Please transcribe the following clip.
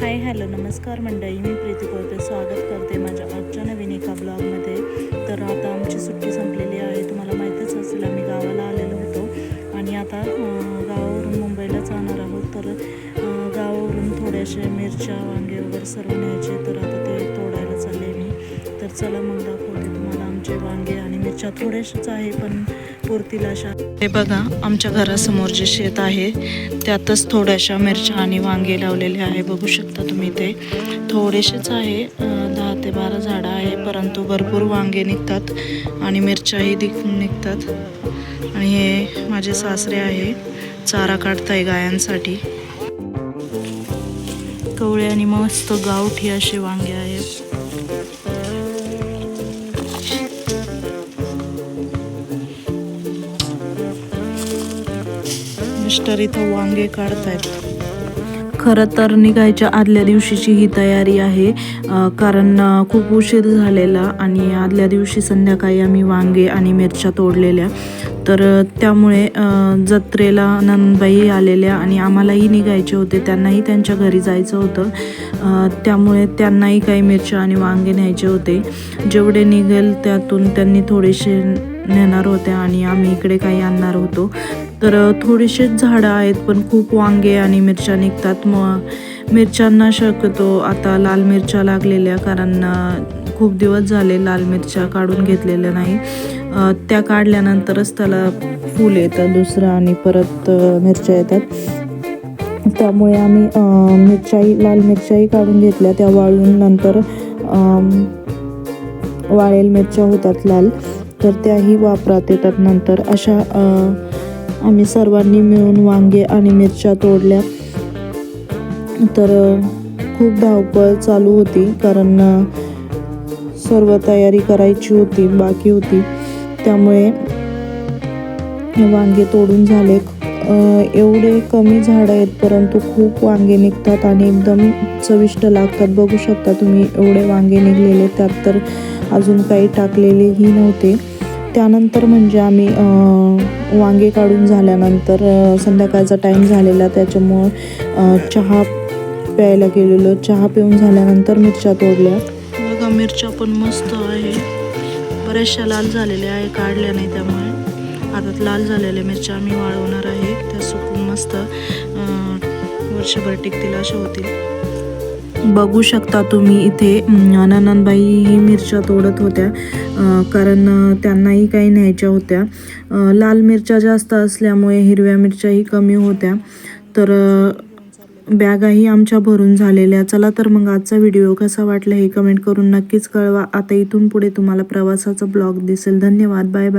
Hi hello नमस्कार मंडळी. मी प्रीती करते स्वागत करते माझ्या आजच्या नवीन एका ब्लॉगमध्ये. तर आता आमची सुट्टी संपलेली आहे. तुम्हाला माहितीच असेल आम्ही गावाला आलेलो होतो. आणि आता गावावरून मुंबईला जाणार आहोत. तर गावावरून थोड्याशा मिरच्या वांगे वगैरे सर्व न्यायचे तर आता ते तोडायला चालले मी. तर चला मग दाखवते तुम्हाला आमचे वांगे आणि मिरच्या. थोड्याशाच आहे पण पुरतील अशा. हे बघा आमच्या घरासमोर जे शेत आहे त्यातच थोड्याशा मिरच्या आणि वांगे लावलेले आहे. बघू शकता तुम्ही ते. थोडेसेच आहे दहा ते बारा झाडं आहे परंतु भरपूर वांगे निघतात आणि मिरच्याही दिखून निघतात. आणि हे माझे सासरे आहे चारा काढताय गायांसाठी. कवळे आणि मस्त गावठी असे वांगे आहेत. मिस्टर इथं वांगे काढतायत. खरं तर निघायच्या आदल्या दिवशीची ही तयारी आहे कारण खूप उशीर झालेला आणि आदल्या दिवशी संध्याकाळी आम्ही वांगे आणि मिरच्या तोडलेल्या. तर त्यामुळे जत्रेला नंदबाई आलेल्या आणि आम्हालाही निघायचे होते त्यांनाही त्यांच्या घरी जायचं होतं. त्यामुळे त्यांनाही काही मिरच्या आणि वांगे न्यायचे होते. जेवढे निघेल त्यातून त्यांनी थोडेसे नेणार होते आणि आम्ही इकडे काही आणणार होतो. तर थोडीशीच झाडं आहेत पण खूप वांगे आणि मिरच्या निघतात. मग मिरच्यांना शक्यतो आता लाल मिरच्या लागलेल्या कारण खूप दिवस झाले लाल मिरच्या काढून घेतलेल्या नाही. त्या काढल्यानंतरच त्याला फूल येतं दुसरं आणि परत मिरच्या येतात. त्यामुळे आम्ही मिरच्याही लाल मिरच्याही काढून घेतल्या. त्या वाळून नंतर वाळेल मिरच्या होतात लाल. तर त्याही वापरात येतात नंतर. अशा आम्ही सर्वांनी मिळून वांगे आणि मिरच्या तोडल्या. तर खूप धावपळ चालू होती कारण सर्व तयारी करायची होती बाकी होती. त्यामुळे वांगे तोडून झाले. एवढे कमी झाडं आहेत परंतु खूप वांगे निघतात आणि एकदम चविष्ट लागतात. बघू शकता तुम्ही एवढे वांगे निघलेले त्यात तर अजून काही टाकलेलेही नव्हते. त्यानंतर म्हणजे आम्ही वांगे काढून झाल्यानंतर संध्याकाळचा टाईम झालेला त्याच्यामुळं चहा प्यायला गेलेलो. चहा पिऊन झाल्यानंतर मिरच्या तोडल्या. बघा मिरच्या पण मस्त आहे. बऱ्याचशा लाल झालेल्या आहे काढल्या नाही त्यामुळे. आता लाल झालेल्या मिरच्या आम्ही वाळवणार आहे. त्या सुकून मस्त वर्षभर टिकतील अशा होतील. बघू शकता तुम्ही इथे. नननबाई ही मिरच्या तोडत होत्या. कारण त्यांनाही काही न्यायच्या होत्या. लाल मिरच्या जास्त असल्यामुळे हिरव्या मिरच्याही कमी होत्या. तर बॅगाही आमच्या भरून झालेल्या. चला तर मग आजचा व्हिडिओ कसा वाटला हे कमेंट करून नक्कीच कळवा. आता इथून पुढे तुम्हाला प्रवासाचा ब्लॉग दिसेल. धन्यवाद. Bye bye.